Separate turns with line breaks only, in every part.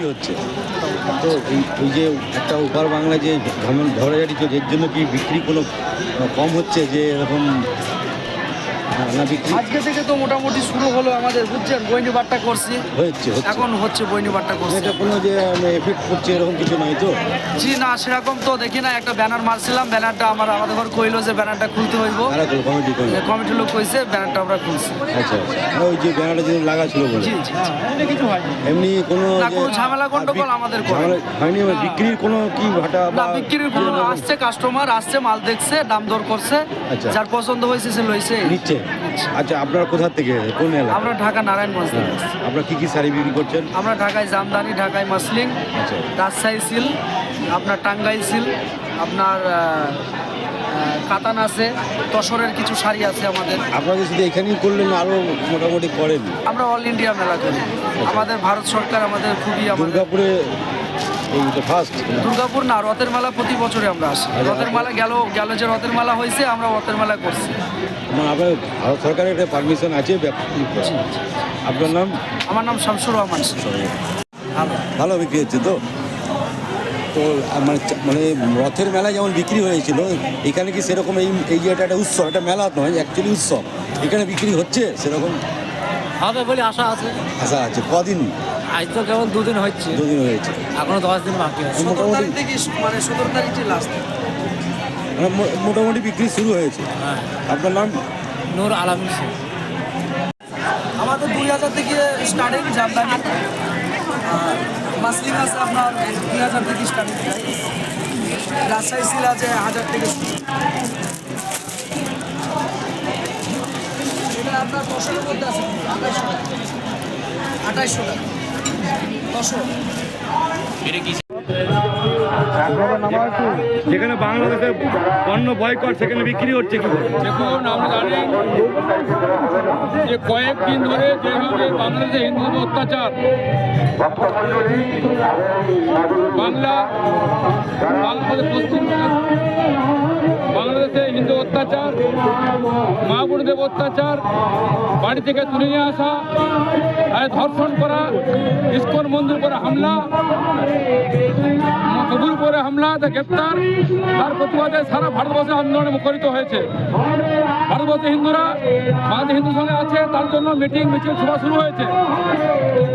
বিক্রি হচ্ছে? তো এই যে একটা ওপার বাংলা যে ধরা যাচ্ছে এর জন্য কি বিক্রি কোনো কম হচ্ছে যে এরকম
আজকে থেকে তো মোটামুটি শুরু হলো আমাদের বুঝছেন? বইনি বাট্টা করছি। এখন হচ্ছে বইনি বাট্টা করছি।
এটা কোনো যে এফেক্ট করছে এরকম কিছু নয় তো?
জি না সেরকম তো দেখি না একটা ব্যানার মারছিলাম ব্যানারটা আমার আমাদের ঘর কইলো যে ব্যানারটা খুলতে হইব। কমিটির লোক কইছে ব্যানারটা আমরা খুলছি।
আচ্ছা আচ্ছা। ওই যে ব্যানারটা যেদিন লাগা ছিল বলে?
জি জি জি।
এমনি কোনো
না, কোনো ঝামেলা গন্ডগোল আমাদের।
হয়নি মানে বিক্রির কোনো কি ভাটা বা
বিক্রির কোনো আসছে কাস্টমার আসছে মাল দেখছে দাম দর করছে।
আচ্ছা।
যার পছন্দ হয়েছে সে লইছে।
নিচ্ছে। আচ্ছা আপনার কোথা থেকে? কোন এলাকা?
আমরা ঢাকা নারায়ণগঞ্জ থেকে। আসছি।
আপনার কি কি শাড়ি বিক্রি করছেন?
আমরা ঢাকায় জামদানি ঢাকায় মাসলিং
আচ্ছা।
রাজশাহী সিল আপনার টাঙ্গাইল সিল আপনার আহ, আহ, কাতান আছে তসরের কিছু শাড়ি আছে আমাদের।
আপনাদের শুধু এখানেই করলেন আরও মোটামুটি করেন।
আমরা অল ইন্ডিয়া মেলা করি। আমাদের ভারত সরকার আমাদের খুবই আমাদের
দুর্গাপুরে
দুর্গাপুর না রথের মেলা প্রতি বছরে আমরা আসি। রথের মেলা গেল গেল যে রথের মেলা হয়েছে আমরা রথের মেলা করছি।
মানে আপনার ভারত সরকারের একটা পারমিশন আছে আপনার নাম?
আমার নাম শামসুর রহমান। ভালো।
ভালো বিক্রি হচ্ছে তো? তো মানে মানে রথের মেলা যেমন বিক্রি হয়েছিল এখানে কি সেরকম এই এই যে এটা একটা উৎসব একটা মেলা নয় অ্যাকচুয়ালি উৎসব। এখানে বিক্রি হচ্ছে সেরকম?
হবে বলে আশা আছে।
আশা আছে। কদিন?
আজ তো কেমন দুদিন হচ্ছে।
দুদিন হয়েছে।
এখনও দশ দিন বাকি আছে।
সতেরো
মোটামুটি
তারিখ থেকে মানে সতেরো তারিখ যে লাস্ট
মানে মো- মোটামুটি বিক্রি শুরু হয়েছে।
হ্যাঁ।
আপনার নাম?
নূর আলামিন সিং।
আমাদের দুই হাজার থেকে স্টার্টিং জামদানি। আর মাসলিং আছে আপনার দুই হাজার থেকে স্টার্টিং রাজশাহী সিল আছে হাজার থেকে শুরু। এটা আপনার দশের মধ্যে আছে। আঠাইশশো টাকা। আঠাইশশো টাকা।
যেখানে বাংলাদেশের পণ্য বয়কট সেখানে বিক্রি হচ্ছে কি?
দেখুন আমরা জানি যে কয়েকদিন ধরে যেভাবে বাংলাদেশে হিন্দুদের অত্যাচার বাংলা বাংলাদেশ পশ্চিম বাংলাদেশে হিন্দু অত্যাচার মা বোনদের অত্যাচার, বাড়ি থেকে তুলে নিয়ে আসা ধর্ষণ করা, ইস্কন মন্দির করে হামলা কবুর করে হামলা তা গ্রেপ্তার, তার প্রতিবাদে সারা ভারতবর্ষে আন্দোলনে মুখরিত হয়েছে। ভারতবর্ষে হিন্দুরা আমাদের হিন্দু সঙ্গে আছে, তার জন্য মিটিং মিছিল সভা শুরু হয়েছে।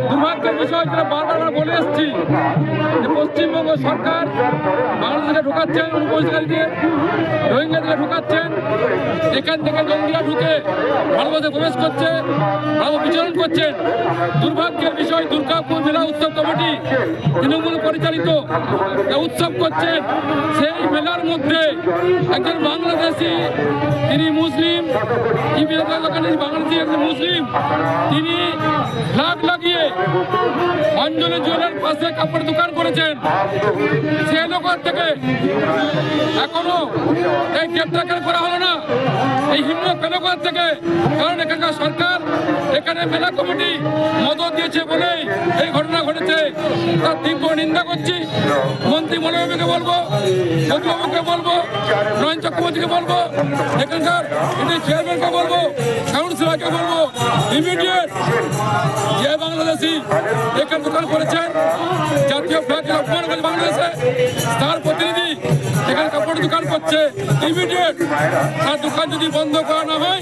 দুর্ভাগ্যের বিষয় যেটা বারবার আমরা বলে এসেছি, যে পশ্চিমবঙ্গ সরকার বাংলাদেশে ঢোকাচ্ছে অনুপ্রবেশকারী দিয়ে রোহিঙ্গাদেরকে দিয়ে ঢুকাচ্ছেন এখান থেকে জঙ্গিরা ঢুকে ভারতবর্ষে প্রবেশ করছে ভারত বিচরণ করছেন দুর্ভাগ্যের বিষয়, দুর্গাপুর জেলা উৎসব কমিটি তৃণমূল পরিচালিত উৎসব করছেন সেই মেলার মধ্যে একজন বাংলাদেশি, তিনি মুসলিম বাংলাদেশি একজন মুসলিম। তিনি ফ্ল্যাগ লাগিয়ে অঞ্জলি জুয়েলার পাশে কাপড় দোকান করেছেন। সে লোকের থেকে এখনও এই গ্রেপ্তার করা হলো না। এই হিন্দু পেলকার থেকে কারণ এখানকার সরকার, এখানে মেলা কমিটি মদত দিয়েছে বলেই এই ঘটনা ঘটেছে। তার তীব্র নিন্দা করছি। মন্ত্রী মনোবাবুকে বলব মধুবাবুকে বলব নয়ন চক্রবর্তীকে বলব, এখানকার এদের চেয়ারম্যানকে বলব, কাউন্সিলরকে বলব, ইমিডিয়েট যে বাংলাদেশি এখানে দোকান করেছেন, জাতীয় ফ্ল্যাগকে অপমান করে বাংলাদেশে, তার প্রতিনিধি করছে ইমিডিয়েট। তার দোকান যদি বন্ধ করা না হয়,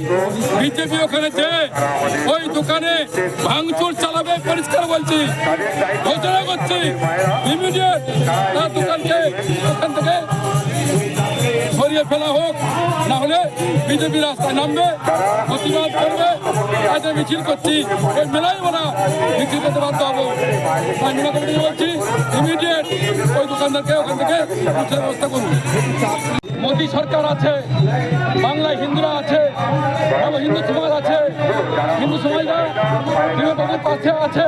বিজেপি ওখানে ওই দোকানে ভাঙচুর চালাবে, পরিষ্কার বলছি। ঘোষণা করছি, ইমিডিয়েট তার দোকানকে ওখান থেকে সরিয়ে ফেলা হোক, না হলে বিজেপি রাস্তায় নামবে, প্রতিবাদ করবে আজ মিছিল করছি। ওই মেলাই ওরা মিছিল করতে বাধ্য হব। আমি মেলা কমিটি বলছি, ইমিডিয়েট ওই দোকানদারকে ওখান থেকে ব্যবস্থা করুন। মোদী সরকার আছে, বাংলায় হিন্দুরা আছে এবং হিন্দু সমাজ আছে, হিন্দু সমাজরা বিবেকানন্দের পাশে আছে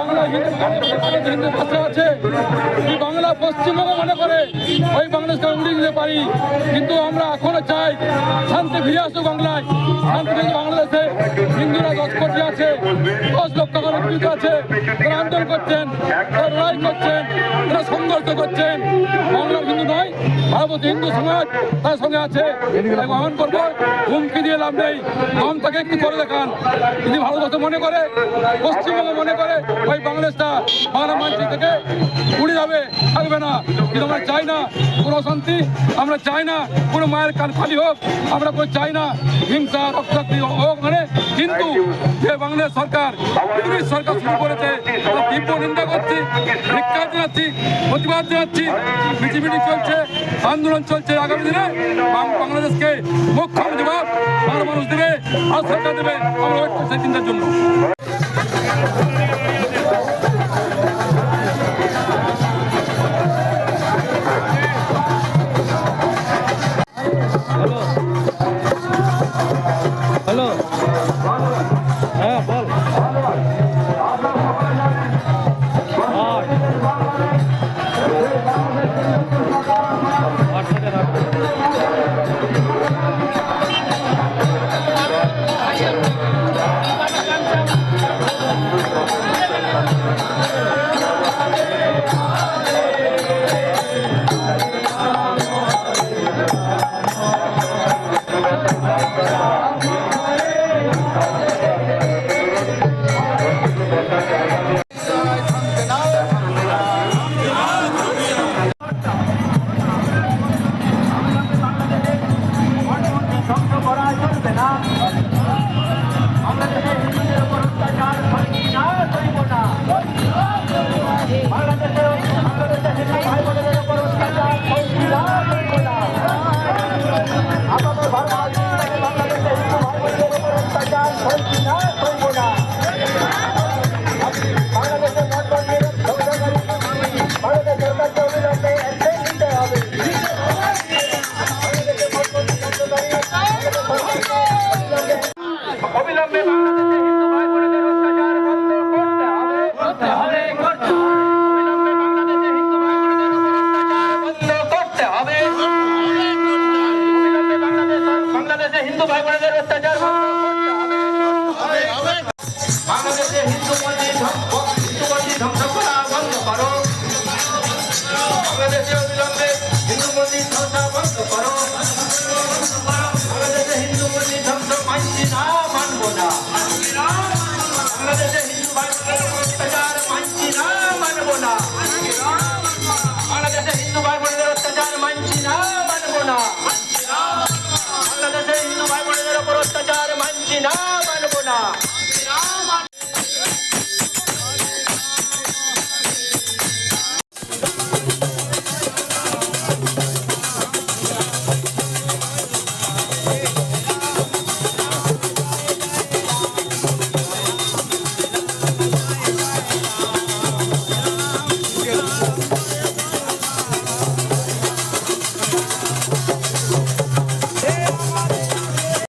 বাংলা, হিন্দু হিন্দুদের পাশে আছে। এই বাংলা পশ্চিমবঙ্গ মনে করে ওই বাংলাদেশকে উড়িয়ে দিতে পারি। কিন্তু আমরা এখনও চাই শান্তি ফিরে আসুক বাংলায়। শান্তি ফিরে বাংলাদেশে। হিন্দুরা দশ কোটি আছে, দশ লক্ষ আছে তারা আন্দোলন করছেন। তারা সংঘর্ষ করছেন বাংলা হিন্দু নয় ভারতীয় হিন্দু সমাজ তার সঙ্গে আছে। আহ্বান করব, হুমকি দিয়ে লাভ নেই। দম তাকে একটু করে দেখান। যদি ভারতবর্ষ মনে করে, পশ্চিমবঙ্গ মনে করে, ওই বাংলাদেশটা বাংলা মানচিত্র থেকে উড়ে যাবে, থাকবে না। কিন্তু আমরা চাই না কোনো অশান্তি, আমরা চাই না কোনো মায়ের কান খালি হোক, আমরা কোনো চাই না। হিংসা, রক্তাক্তি হোক মানে কিন্তু যে বাংলাদেশ সরকার ইংরেজ সরকার শুরু করেছে তীব্র নিন্দা করছি, ধিক্কার জানাচ্ছি, প্রতিবাদ জানাচ্ছি। মিটিমিটি চলছে, আন্দোলন চলছে আগামী দিনে। বাংলাদেশকে মোক্ষম জবাব বাংলা মানুষ দেবে, আর সরকার দেবে। আমরা ওয়েট করছি চিন্তার জন্য।
ভাই